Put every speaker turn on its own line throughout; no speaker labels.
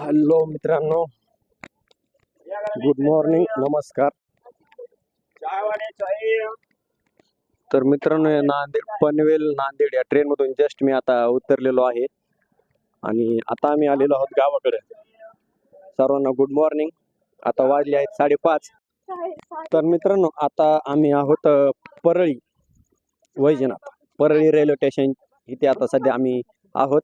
Hello मित्रांनो good morning नमस्कार. तर मित्रांनो नांदेड पनवेल नांदेड या ट्रेनमधून जस्ट मी आता उतरलेलो आहे. आणि आता आम्ही आलेलो आहोत गावाकडे. सर्वांना गुड मॉर्निंग. आता वाजले आहेत साडेपाच. तर मित्रांनो आता आम्ही आहोत परळी वैजनाथ. परळी रेल्वे स्टेशन इथे आता सध्या आम्ही आहोत.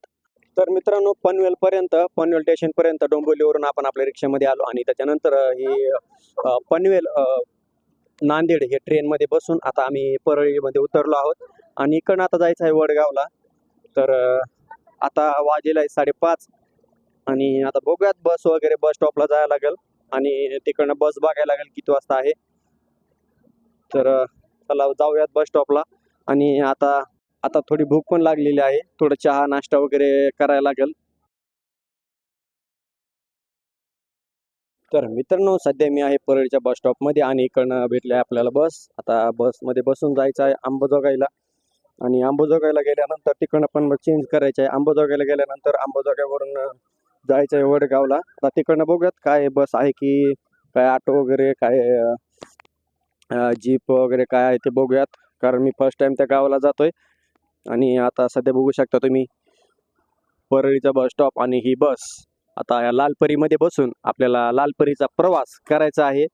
तर मित्रांनो पनवेल पर्यंत पनवेल स्टेशन पर्यंत डोंबिवलीवरून आपण आपल्या रिक्षामध्ये आलो आणि त्याच्यानंतर ही पनवेल नांदेड हे ट्रेनमध्ये बसून आता आम्ही परळीमध्ये उतरलो आहोत. आणि इकडनं आता जायचं आहे वडगावला. तर आता वाजेला आहे साडेपाच आणि आता बघूयात बस वगैरे बस स्टॉपला जायला लागेल आणि तिकडनं बस बघायला लागेल किती वाजता आहे. तर चला जाऊयात बस स्टॉपला आणि आता आता थोडी भूक पण लागलेली आहे. थोडं चहा नाश्ता वगैरे करायला लागेल. तर मित्रांनो सध्या मी आहे परळीच्या बस स्टॉपमध्ये आणि इकडनं भेटले आपल्याला बस आता बसमध्ये बसून जायचं आहे आंबोजोगाईला. आणि आंबोजोगाईला गेल्यानंतर तिकडनं पण चेंज करायचं आहे. आंबोजोगाईला गेल्यानंतर आंबोजोगाईवरून जायचं आहे वडगावला. आता तिकडनं बघूयात काय बस आहे की काय ऑटो वगैरे काय जीप वगैरे काय आहे ते बघूयात. कारण मी फर्स्ट टाइम त्या गावाला जातोय. आणि आता सध्या बघू शकता तुम्ही परळीचा बस स्टॉप आणि ही बस आता या लालपरीमध्ये बसून आपल्याला लालपरीचा प्रवास करायचा आहे.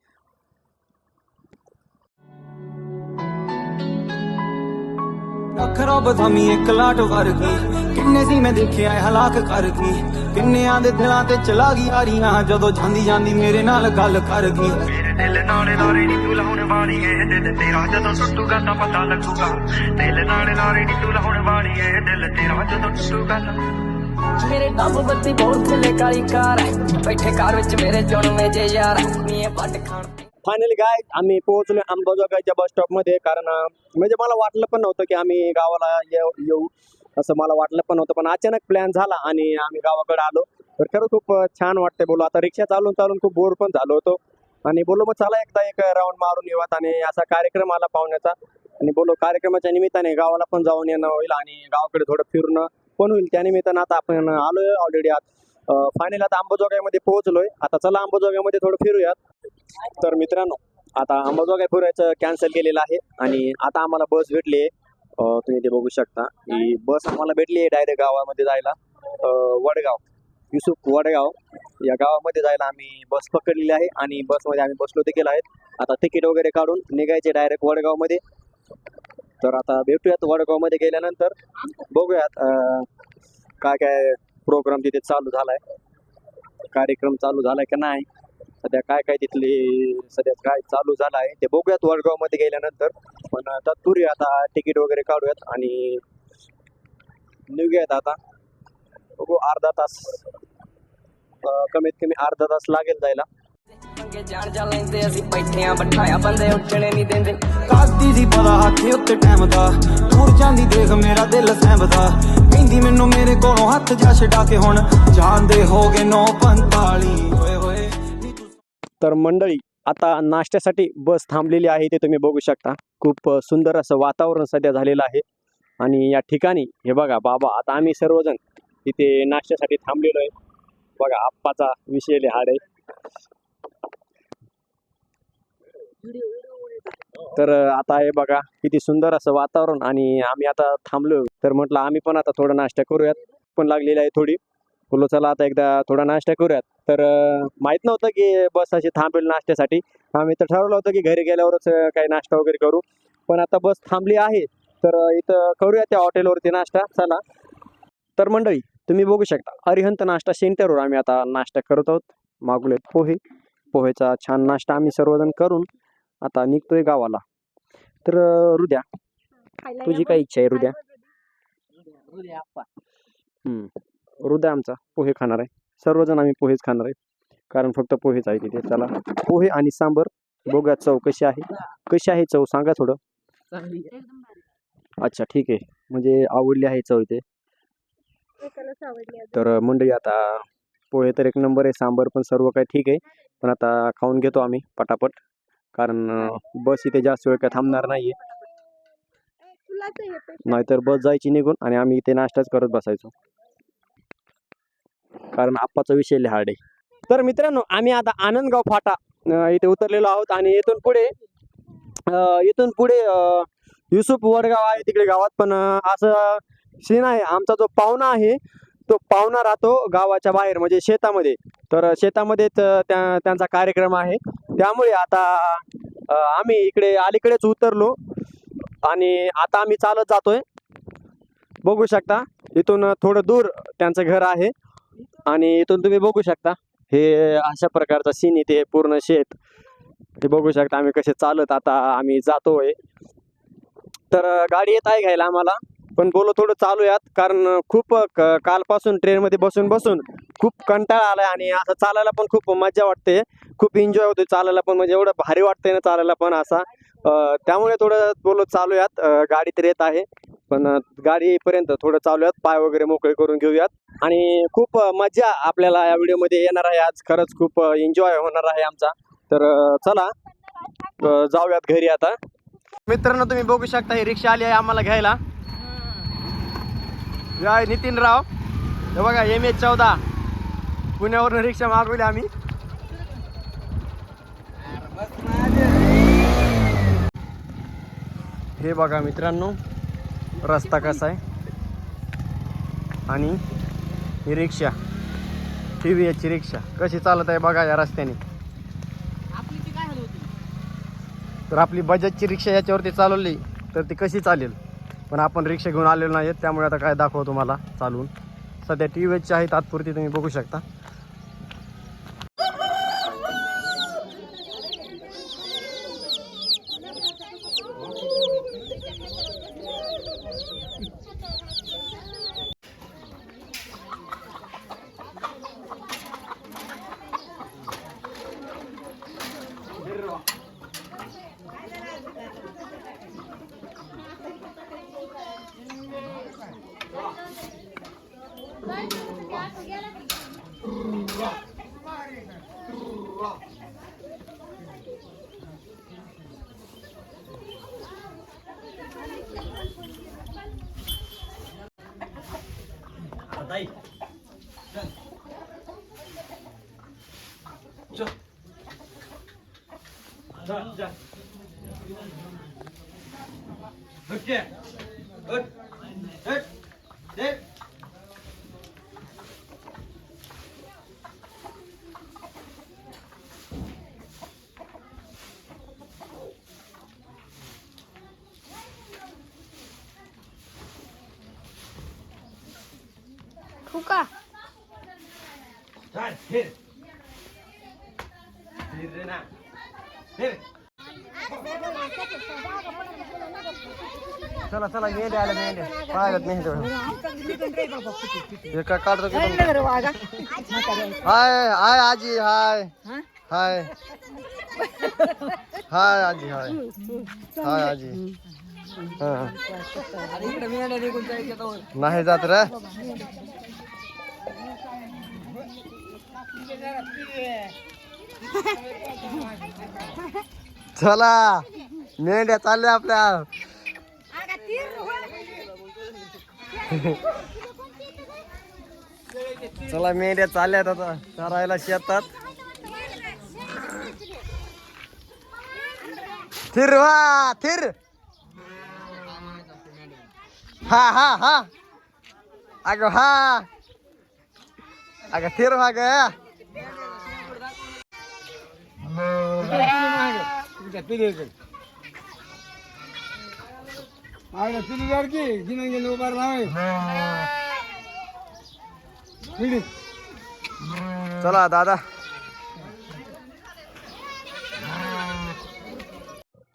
ਅੱਖ ਰੱਬ ਥਾਮੀ ਇੱਕ ਲਾਟ ਵਰਗੀ। ਕਿੰਨੇ ਸੀ ਮੈਂ ਦੇਖਿਆ ਇਹ ਹਲਾਕ ਕਰ ਗਈ ਕਿੰਨਿਆਂ ਦੇ ਦਿਲਾਂ ਤੇ ਚਲਾ ਗਈ ਆਰੀਆਂ ਜਦੋਂ ਜਾਂਦੀ ਜਾਂਦੀ ਮੇਰੇ ਨਾਲ ਗੱਲ ਕਰ ਗਈ
ਮੇਰੇ ਦਿਲ ਨਾਲੇ ਨਾਰੇ ਨੀ ਤੂੰ ਲਾਉਣ ਵਾਲੀ ਏ ਦਿਲ ਤੇਰਾ ਜਦੋਂ ਟੁੱਟੂਗਾ ਤਾਂ ਪਤਾ ਲੱਗੂਗਾ। ਦਿਲ ਨਾਲੇ ਨਾਰੇ ਨੀ ਤੂੰ ਲਾਉਣ ਵਾਲੀ ਏ ਦਿਲ ਤੇਰਾ ਜਦੋਂ ਟੁੱਟੂਗਾ
ਮੇਰੇ ਡੱਬ ਬੱਤੀ ਬਹੁਤ ਥੱਲੇ ਕਾਲੀ ਕਾਰ ਹੈ। ਬੈਠੇ ਕਾਰ ਵਿੱਚ ਮੇਰੇ ਚੁਣਵੇਂ ਜੇ ਯਾਰ। ਨੀ ਵੱਟ ਖਾਣ ਤੇ
फायनली काय आम्ही पोहोचलो अंबाजोगाईच्या बस स्टॉपमध्ये कारण म्हणजे मला वाटलं पण नव्हतं की आम्ही गावाला येऊ येऊ. असं मला वाटलं पण नव्हतं. पण अचानक प्लॅन झाला आणि आम्ही गावाकडे आलो. तर खरं खूप छान वाटतंय बोलू. आता रिक्षा चालून चालून खूप बोर पण झालो होतो. आणि बोलो मग चला एकदा एक राऊंड मारून येऊयात आणि असा कार्यक्रम आला पाहुण्याचा. आणि बोलो कार्यक्रमाच्या निमित्ताने गावाला पण जाऊन येणं होईल आणि गावाकडे थोडं फिरणं पण होईल. त्या निमित्तानं आता आपण आलोय ऑलरेडी आत. फायनल आता अंबाजोगाईमध्ये पोहोचलोय. आता चला अंबाजोगाईमध्ये थोडं फिरूयात. तर मित्रांनो आता अंबाजोगाई फिरायचं कॅन्सल केलेलं आहे आणि आता आम्हाला बस भेटली आहे. तुम्ही ते बघू शकता. ही बस आम्हाला भेटली आहे डायरेक्ट गावामध्ये जायला. वडगाव युसुफ वडगाव. या गावामध्ये जायला आम्ही बस पकडलेली आहे आणि बसमध्ये आम्ही बसलो देखील आहेत. आता तिकीट वगैरे काढून निघायचे डायरेक्ट वडगावमध्ये. तर आता भेटूयात वडगावमध्ये गेल्यानंतर. बघूयात काय काय प्रोग्राम तिथे चालू झालाय. कार्यक्रम चालू झालाय का नाही. सध्या काय काय तिथले सध्या काय चालू झालं आहे ते बघूयात वडगावमध्ये गेल्यानंतर पण तत्पूर्वी आता तिकीट वगैरे काढूयात आणि निघूयात आता बघू अर्धा तास अं, कमीत कमी अर्धा तास लागेल जायला
ਮੰਗੇ ਜਾਣ ਜਾ ਲੈਂਦੇ ਅਸੀਂ ਬੈਠੇ ਆਂ ਬਿਠਾਇਆ ਬੰਦੇ ਉੱਠਣੇ ਨਹੀਂ ਦਿੰਦੇ
ਕਾਦੀ ਸੀ ਪਤਾ ਹੱਥੇ ਉੱਤੇ ਟਾਈਮ ਦਾ ਦੂਰ ਜਾਂਦੀ ਦੇਖ ਮੇਰਾ ਦਿਲ ਸਹਿਮਦਾ ਕਹਿੰਦੀ ਮੈਨੂੰ ਮੇਰੇ ਕੋਲੋਂ ਹੱਥ ਜਾ ਛਡਾ ਕੇ ਹੁਣ ਜਾਂਦੇ ਹੋਗੇ 945 ਹੋਏ ਹੋਏ ਨੀ ਤੂੰ
तर मंडळी आता नाश्त्यासाठी बस थांबलेली आहे ते तुम्ही बघू शकता. खूप सुंदर असं वातावरण सध्या झालेलं आहे. आणि या ठिकाणी हे बघा बाबा आता आम्ही सर्वजण इथे नाश्त्यासाठी थांबलेलो आहे. बघा आप्पाचा विषय लिहाड आहे. तर आता हे बघा किती सुंदर असं वातावरण आणि आम्ही आता थांबलो तर म्हटलं आम्ही पण आता थोडा नाश्ता करूयात. पण लागलेली आहे थोडी. बोलो चला आता एकदा थोडा नाश्ता करूयात. तर माहीत नव्हतं की बस अशी थांबेल नाश्त्यासाठी. आम्ही तर ठरवलं होतं की घरी गेल्यावरच काही नाश्ता वगैरे करू. पण आता बस थांबली आहे. तर इथं करूया त्या हॉटेलवरती नाश्ता. चला. तर मंडळी तुम्ही बघू शकता. अरिहंत नाश्ता सेंटरवर आम्ही आता नाश्ता करत आहोत. मागवले पोहे. पोहेचा छान नाश्ता आम्ही सर्वजण करून आता निघतोय गावाला. तर अं, हृदया तुझी काय इच्छा आहे हृदया? हम्म. हृदय आमचा पोहे खाणार आहे. सर्वजण आम्ही पोहेच खाणार आहे. कारण फक्त पोहेच आहे तिथे. चला पोहे आणि सांबर बघूया चव कशी आहे. कशी आहे चव? सांगा थोडं. अच्छा ठीक आहे. म्हणजे आवडली आहे चव इथे. तर मंडळी आता पोहे तर एक नंबर आहे. सांबर पण सर्व काही ठीक आहे. पण आता खाऊन घेतो आम्ही पटापट. कारण बस इथे जास्त वेळ काय थांबणार नाहीये. नाहीतर बस जायची निघून आणि आम्ही इथे नाश्ताच करत बसायचो. कारण आप्पाचा विषय लय हार्ड आहे. तर मित्रांनो आम्ही आता आनंदगाव फाटा इथे उतरलेलो आहोत आणि इथून पुढे इथून पुढे युसुफ वडगाव आहे तिकडे गावात. पण असं सीन आहे. आमचा जो पाहुणा आहे तो पाहुणा राहतो गावाच्या बाहेर म्हणजे शेतामध्ये. तर शेतामध्येच त्या त्यांचा कार्यक्रम आहे. त्यामुळे आता आम्ही इकडे अलीकडेच उतरलो. आणि आता आम्ही चालत जातोय. बघू शकता इथून थोडं दूर त्यांचं घर आहे. आणि इथून तुम्ही बघू शकता. हे अशा प्रकारचा सीन इथे पूर्ण शेत. हे बघू शकता आम्ही कसे चालत आता आम्ही जातोय. तर गाडी येत आहे घ्यायला आम्हाला. पण बोलो थोडं चालूयात कारण खूप कालपासून ट्रेनमध्ये बसून बसून खूप कंटाळा आलाय आणि असं चालायला पण खूप मजा वाटते. खूप एन्जॉय होतोय चालायला पण म्हणजे एवढं भारी वाटतंय ना चालायला पण असा. त्यामुळे थोडं बोलो चालूयात गाडी तर येत आहे. पण गाडी येईपर्यंत थोडं चालूयात पाय वगैरे मोकळे करून घेऊयात. आणि खूप मजा आपल्याला या व्हिडिओमध्ये येणार आहे. आज खरंच खूप एन्जॉय होणार आहे आमचा. तर चला जाऊयात घरी आता. मित्रांनो तुम्ही बघू शकता ही रिक्षा आली आहे आम्हाला घ्यायला. हे नितीन राव हे बघा एम एच चौदा. पुण्यावरून रिक्षा मागवली आम्ही. हे बघा मित्रांनो. रस्ता कसा आहे? आणि ही रिक्षा टी व्ही एचची रिक्षा कशी चालत आहे बघा या रस्त्याने. तर आपली बजाजची रिक्षा याच्यावरती चालवली तर ती कशी चालेल? पण आपण रिक्षा घेऊन आलेलो नाही आहेत त्यामुळे आता काय दाखवतो तुम्हाला चालवून सध्या टी व्ही एचची आहे तात्पुरती तुम्ही बघू शकता.
फुका
हे काढतो की तुमचं? हाय हाय आजी हाय। हाय। हाय आजी हाय। हाय आजी। हा. नाही जात रे। चला। मेंढ्या चालल्या आपल्या। चला मेंढ्या चालल्यात आता. चरायला शेतात. थिर वा थिर हा हा हा. अगं हा. अगं थिर व्हा ग चला दादा।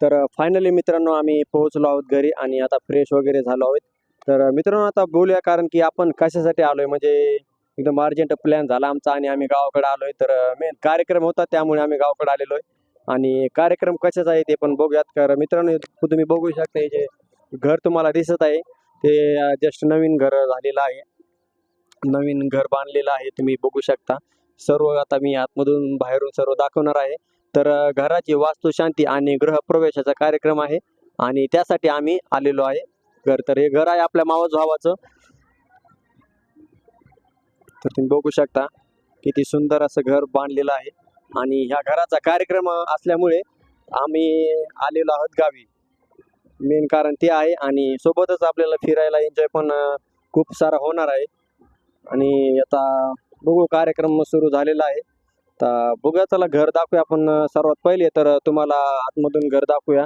तर फायनली मित्रांनो आम्ही पोहोचलो आहोत घरी आणि आता फ्रेश वगैरे झालो आहोत. तर मित्रांनो आता बोलूया कारण की आपण कशासाठी आलोय? म्हणजे एकदम अर्जंट प्लॅन झाला आमचा आणि आम्ही गावाकडे आलोय. तर मेन कार्यक्रम होता त्यामुळे आम्ही गावाकडे आलेलो आहे. आणि कार्यक्रम कशाचा आहे ते पण बघूयात. तर मित्रांनो तुम्ही बघू शकता हे जे घर तुम्हाला दिसत आहे. ते जस्ट नवीन घर झालेलं आहे. नवीन घर बांधलेलं आहे तुम्ही बघू शकता. सर्व आता मी आतमधून बाहेरून सर्व दाखवणार आहे. तर घराची वास्तुशांती आणि गृहप्रवेशाचा कार्यक्रम आहे आणि त्यासाठी आम्ही आलेलो आहे. घर तर हे घर आहे आपल्या मावस भावाचं. तर तुम्ही बघू शकता किती सुंदर असं घर बांधलेलं आहे. आणि ह्या घराचा कार्यक्रम असल्यामुळे आम्ही आलेलो आहोत गावी. मेन कारण ते आहे आणि सोबतच आपल्याला फिरायला एन्जॉय पण खूप सारा होणार आहे. आणि आता बघू कार्यक्रम सुरू झालेला आहे. तर बघूया चला घर दाखवूया आपण सर्वात पहिले तर तुम्हाला आतमधून घर दाखवूया.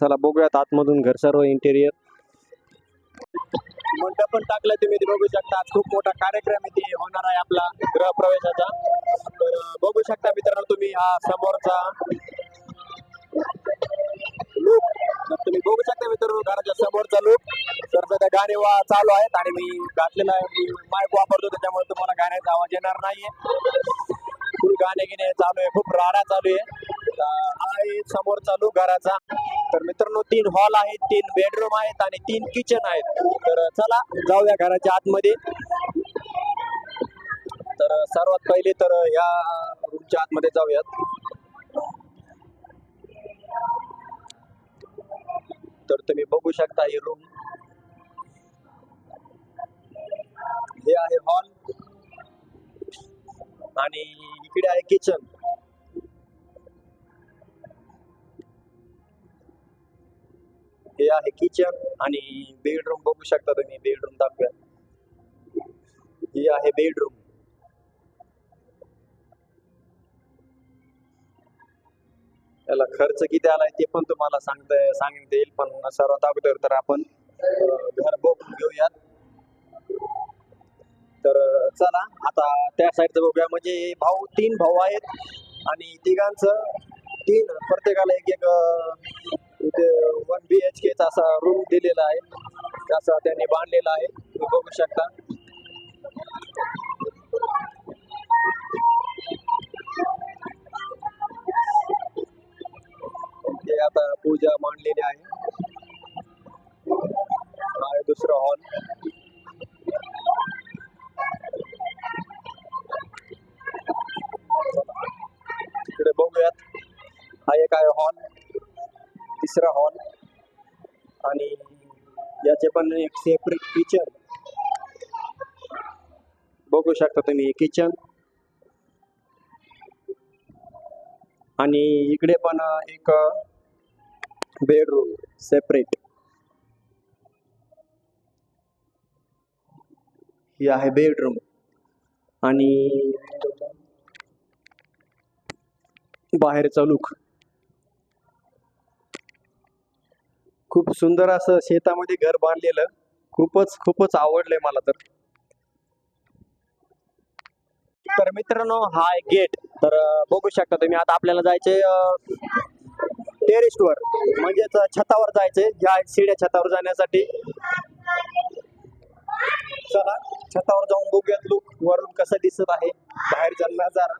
चला बघूयात आतमधून घर सर्व इंटेरियर मंडप पण टाकलं तुम्ही ते बघू शकता. खूप मोठा कार्यक्रम इथे होणार आहे आपला गृहप्रवेशाचा. तर बघू शकता मित्रांनो तुम्ही हा समोरचा. तर तुम्ही बघू शकता मित्रांनो घराच्या समोरचा लुक तर सध्या गाणे वा चालू आहेत आणि मी घातलेला आहे मी माईक वापरतो त्याच्यामुळे तुम्हाला गाण्याचा आवाज येणार नाहीये फुल गाणे गिणे चालू आहे खूप राडा चालू आहे हा आहे समोरचा लुक घराचा तर मित्रांनो तीन हॉल आहेत तीन बेडरूम आहेत आणि तीन किचन आहेत तर चला जाऊया घराच्या आतमध्ये तर सर्वात पहिले तर या रूमच्या आतमध्ये जाऊयात. तर तुम्ही बघू शकता ही रूम हे आहे हॉल आणि इकडे आहे किचन हे आहे किचन आणि बेडरूम बघू शकता तुम्ही बेडरूम दाखवूया. ही आहे बेडरूम याला खर्च किती आलाय ते पण तुम्हाला सांगता सांगता येईल पण सर्वात अगोदर तर आपण घर बघून घेऊयात. तर चला आता त्या साईडचं बघूया. म्हणजे भाऊ तीन भाऊ आहेत आणि तिघांचं तीन प्रत्येकाला एक एक इथे वन बी एच केचा असा रूम दिलेला आहे. असा त्यांनी बांधलेला आहे. तुम्ही बघू शकता. आता पूजा मांडलेली आहे. हा आहे हॉल तिकडे बघूयात. हा एक आहे हॉल तिसरा हॉल आणि याचे पण एक सेपरेट किचन बघू शकता तुम्ही किचन आणि इकडे पण एक बेडरूम सेपरेट ही आहे बेडरूम आणि बाहेरचा लुक खूप सुंदर असं शेतामध्ये घर बांधलेलं. खूपच खूपच आवडलंय मला तर. तर मित्रांनो हा आहे गेट तर बघू शकता तुम्ही. आता आपल्याला जायचे टेरेस म्हणजे म्हणजेच छतावर जायचे ज्या शिड्या छतावर जाण्यासाठी. चला छतावर जाऊन बघूयात लुक वरून कसं दिसत आहे. बाहेर जाणार नजारा.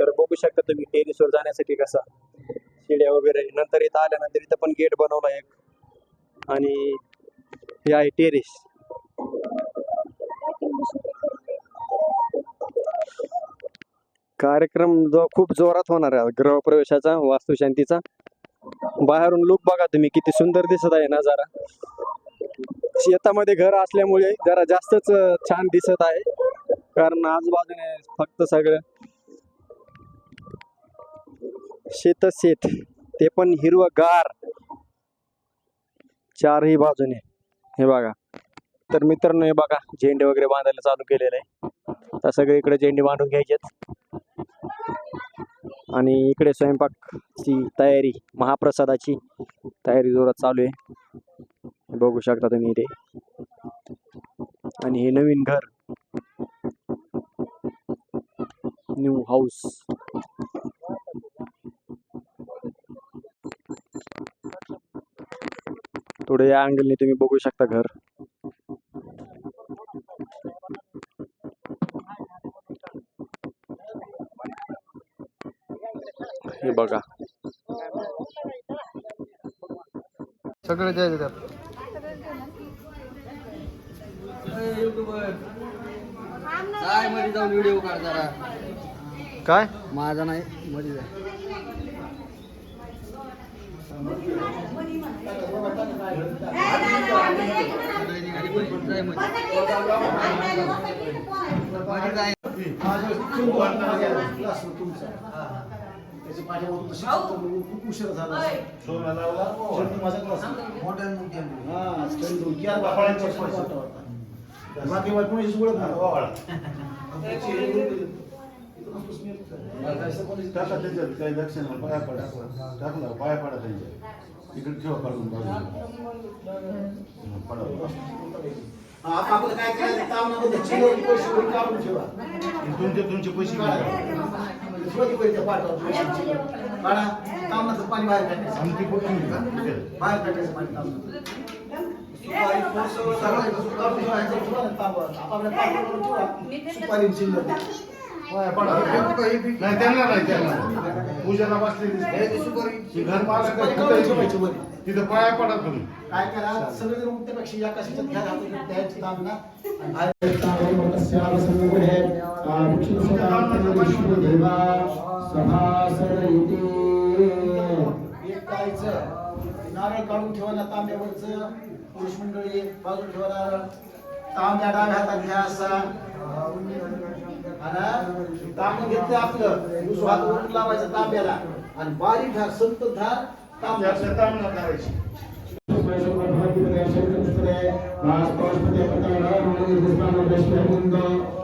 तर बघू शकता तुम्ही टेरेस वर जाण्यासाठी कसा. शिड्या वगैरे. नंतर इथं आल्यानंतर इथं पण गेट बनवला एक. आणि हे आहे टेरेस. कार्यक्रम जो खूप जोरात होणार आहे. गृहप्रवेशाचा वास्तुशांतीचा. बाहेरून लुक बघा तुम्ही किती सुंदर दिसत आहे नजारा. शेतामध्ये घर असल्यामुळे जरा जास्तच छान दिसत आहे. कारण आजूबाजूने फक्त सगळं शेतच शेत ते पण हिरवगार. चारही बाजूने. हे बघा. तर मित्रांनो हे बघा झेंडे वगैरे बांधायला चालू केलेले. आहे तर सगळीकडे झेंडे बांधून घ्यायचेत. आणि इकडे स्वयंपाकची तयारी महाप्रसादाची तयारी जोरात चालू आहे. बघू शकता तुम्ही इथे. आणि हे नवीन घर. न्यू हाऊस थोडं या अँगलने तुम्ही बघू शकता घर. हे बघा.
सगळे द्यायचे त्यात काय मध्ये जाऊन व्हिडिओ काढ जरा.
काय?
माझा नाही मध्ये जा. जाय मध्ये मध्ये जाय
खूप उशीर झाला शेवटी माझा क्लास हा स्टंट दोन चार बापाळ्यांच्या स्पर्श होता बाकी वाट कोणी सुगडत
टाका त्याच्यात काही लक्ष नाही. पाया पडा टाकला पाया पडा त्यांच्या. इकडे ठेवा काढून बाजूला. पडा.
आता आपलं काय करायचं काम नको चिल्लर पैसे वगैरे काढून ठेवा.
तुमचे तुमचे पैसे घेऊन.
ठेवा की पैसे पाठवा पाणी बाहेर काढायचं बाहेर पाणी सुपारी,
नाही त्यांना नाही त्यांना पूजाला बसलेली घर पाहिजे
सुपारी
तिथं पाया पडा तुम्ही.
काय करा सगळे जण या कशाच्या घ्या त्याची द्यायची ना विष्णुदेवा बाहेर सभासद इति. एक करायचं नारळ काढून ठेवा ना तांब्यावरचं पुरुष मंडळी बाजून ठेवा नारळ तांब्या डाव्या हातात घ्या असा आणि तांब घेतलं आपलं दुसरा हात वरून लावायचं तांब्याला आणि बारीक धार संत धार तांब्या
जास्त तांबडा करायची
संस्कार
कोण यावं तेव्हा.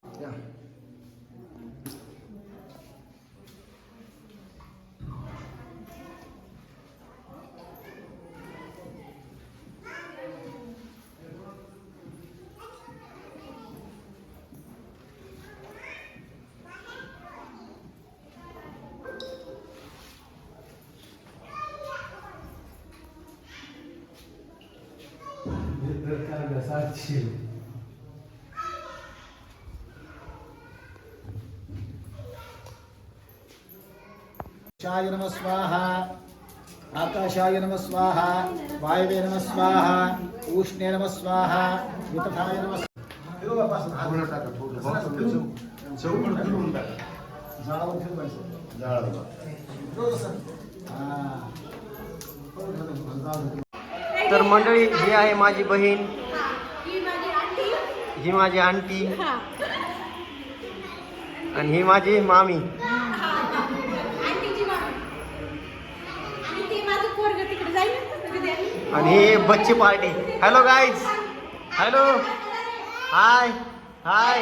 उष्णे नम स्वाहा। वितथाय नम
थोडं टाका थोडं चौ- चौकट फिरवून टाका
झाडावर ठेवायचं
जाळाला.
हा
तर मंडळी ही आहे माझी बहीण. ही माझी आंटी. आणि ही माझी मामी. आणि ही बच्ची party. Hello guys hello hi hi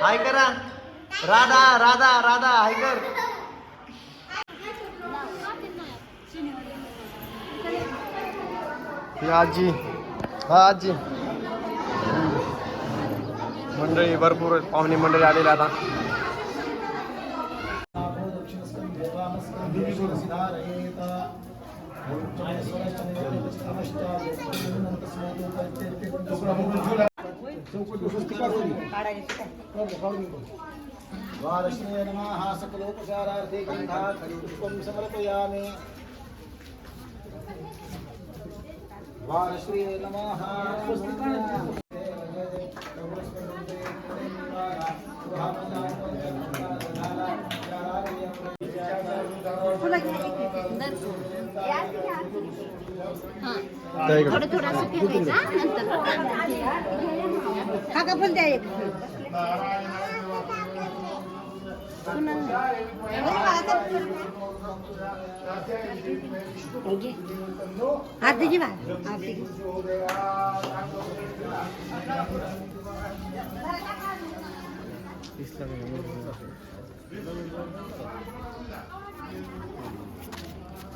hi करा. राधा राधा राधा हाय कर. आजी. हा आजी. मंडळी भरपूर पाहुणे मंडळी आलेले आता.
द्वारश्रय नमः सकलोपचारार्थे गन्धा खलिपुष्पं समर्पयामि। द्वारश्रय नमः
थोडं थोडं असं फिरवायचं हा, नंतर काका पण द्या एक आरतीची बात आरती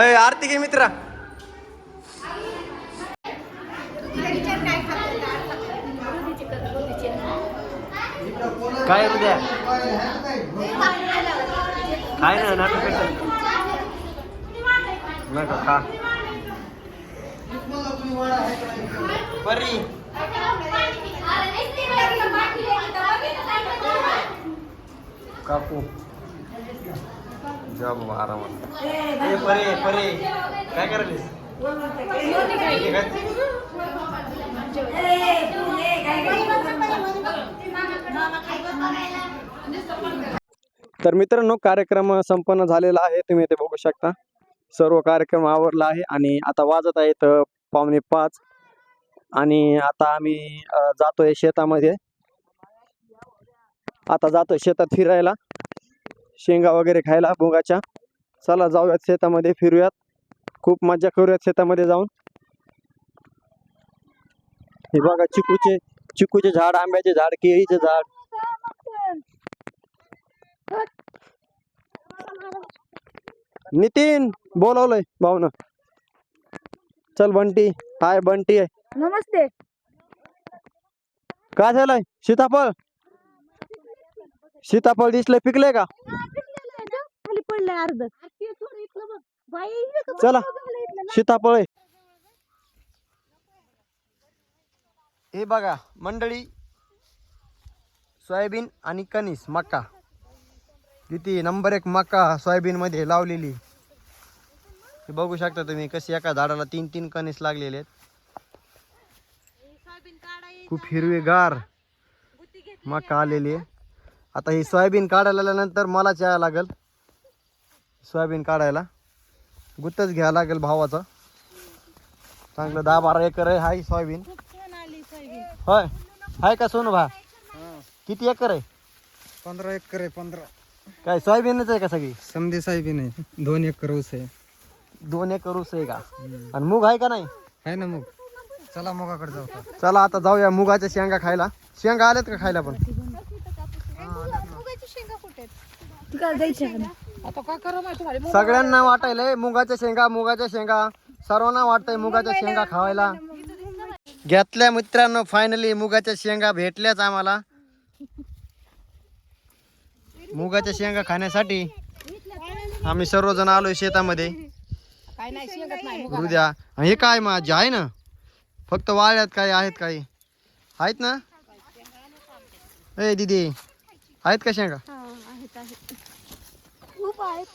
अय आरती घे मित्रा. काय उद्या? काय ना नाटक नका खा बरी काकू. जा बाबा आरामात. ए परे परे. काय करायलीस? हे काय? तर मित्रांनो कार्यक्रम संपन्न झालेला आहे. तुम्ही इथे बघू शकता. सर्व कार्यक्रम आवरला आहे आणि आता वाजत आहेत अ, पावणे पाच. आणि आता आम्ही अ, जातोय शेतामध्ये. आता जातोय शेतात फिरायला. शेंगा वगैरे खायला मुगाच्या चला जाऊयात शेतामध्ये फिरूयात. खूप मजा करूयात शेतामध्ये जाऊन. हे बघा चिकूचे चिकूचे झाड आंब्याचे झाड केळीचे झाड. नितीन बोलवलंय भाऊन. चल बंटी. हाय बंटी आहे.
नमस्ते.
काय झालंय? सीताफळ? सीताफळ दिसलंय पिकलंय का?
पडलंय अर्ध. बाई
चला. सीताफळ आहे. हे बघा मंडळी सोयाबीन आणि कणीस मका. किती नंबर एक मका सोयाबीन मध्ये लावलेली. हे बघू शकता तुम्ही कशी एका झाडाला तीन तीन कणीस लागलेले आहेत. खूप हिरवेगार मका आलेली आहे. आता ही सोयाबीन काढायला नंतर मलाच यायला लागल. सोयाबीन काढायला. गुत्तच घ्यायला लागेल भावाचा. चांगलं दहा बारा एकर आहे हाय सोयाबीन. होय. हाय का सोनू भा? किती एकर आहे?
पंधरा एकर आहे पंधरा.
काय सोयाबीनच आहे का सगळी?
समधी साहेबी नाही दोन एकर ऊस आहे.
दोन एकर ऊस आहे का? आणि मूग आहे का नाही?
आहे ना मग. चला मुगाकडे जाऊ
चला आता जाऊया मुगाच्या शेंगा खायला. शेंगा आल्यात का खायला पण. सगळ्यांना वाटायलंय मुगाच्या शेंगा मुगाच्या शेंगा. सर्वांना वाटतंय मुगाच्या शेंगा खावायला. घेतल्या मित्रांनो फायनली मुगाच्या शेंगा भेटल्याच आम्हाला. मुगाच्या शेंगा खाण्यासाठी आम्ही सर्वजण आलोय शेतामध्ये. उद्या हे काय माझी आहे ना फक्त वाळ्यात काय आहेत काही? आहेत ना? ए दीदी आहेत का शेंगा?
खूप आहेत.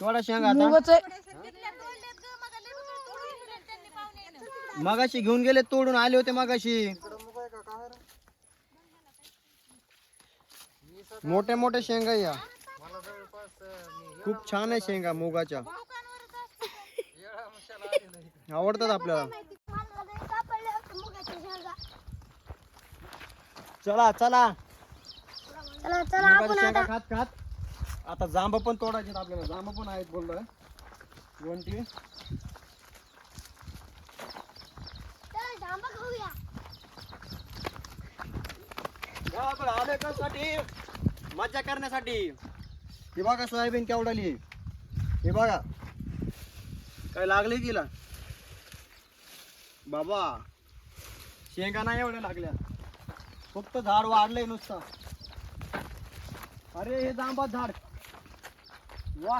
थोडा शेंगा आता. मगाशी घेऊन गेले तोडून आले होते मगाशी. मोठ्या मोठ्या शेंगा या. खूप छान आहे शेंगा मुगाच्या. आवडतात आपल्याला. चला चला.
चला चला
मुगाच्या शेंगा खात खात. आता जांब पण तोडायचे आपल्याला. जांब पण आहेत बोललोय वंटी गावाकडे आलोय कशासाठी मज्जा करण्यासाठी. हे बघा सोयाबीन केवढाली हे बघा. काय लागले तिला? बाबा शेंगा नाही एवढ्या लागल्या. फक्त झाड वाढलंय नुसतं. अरे हे जांबा झाड. वा.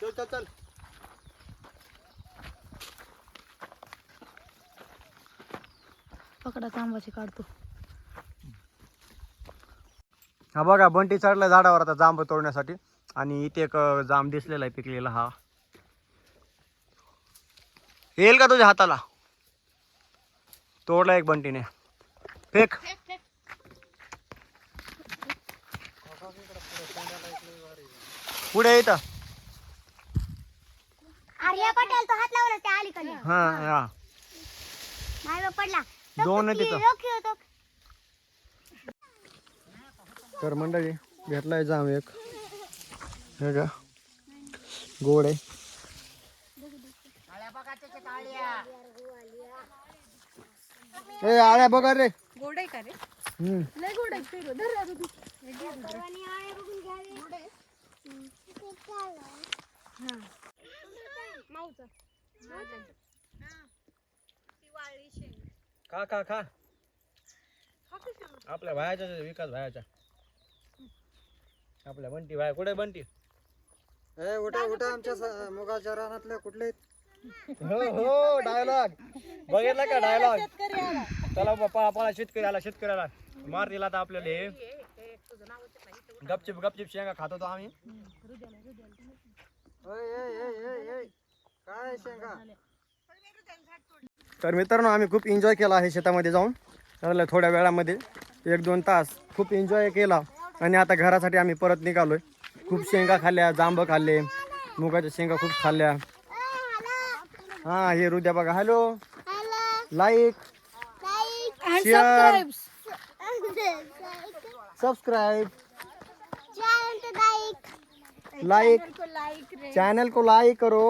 चल चल चल.
पकडा तांबाची काढतो.
हा बघा बंटी चढला झाडावर आता जांब तोडण्यासाठी. आणि इथे एक जांब दिसलेला आहे पिकलेला हा. येईल का तुझ्या हाताला? तोडला एक बंटीने. फेक. पुढे
येत हात
हा हा.
पडला.
दोन तिथं. तर मंडळी घेतलाय जाम एक. हे का गोड आहे. ए आळ्या बघा रे
गोड आहे का रे
हम्म.
लय गोड आहे पेरू धर रे तू. बघून घ्यावे. हम्म. हा. माऊचं.
खा खा खा आपल्या भायाच्या विकास भायाच्या आपल्या बंटी भाया कुठे बंटी
ए उठा उठा आमच्या स- मुगाच्या रानातले कुठले
हो हो डायलॉग बघितला का डायलॉग चला पप्पा पळा शेतकरी आला शेतकरी आला मार दिला आता आपल्याला हे. गपचिप गपचिप शेंगा खात होतो आम्ही.
काय शेंगा?
तर मित्रांनो आम्ही खूप एन्जॉय केला आहे शेतामध्ये जाऊन. चाललं थोड्या वेळामध्ये एक दोन तास खूप एन्जॉय केला. आणि आता घरासाठी आम्ही परत निघालोय. खूप शेंगा खाल्ल्या जांब खाल्ले मुगाच्या शेंगा खूप खाल्ल्या. हा हे हृदया बघा. Hello like share subscribe like channel को लाइक करो.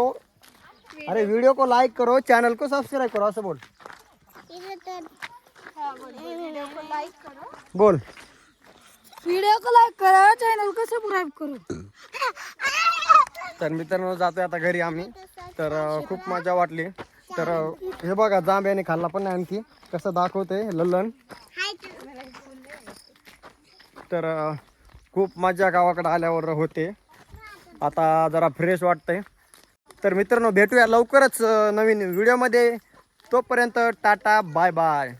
अरे वीडियो को लाइक करो चैनल को सब्सक्राइब करो असं बोल. बोल
व्हिडिओ को लाईक करा. चॅनल को सबस्क्राईब करू.
तर मित्रांनो जातोय आता घरी आम्ही. तर खूप मजा वाटली. तर हे बघा जांब्याने खाल्ला पण नाही आणखी. कसं दाखवते लल्लन. तर खूप मजा गावाकडे आल्यावर होते. आता जरा फ्रेश वाटतंय. तर मित्रांनो भेटूया लवकरच नवीन व्हिडिओमध्ये. तोपर्यंत टाटा बाय बाय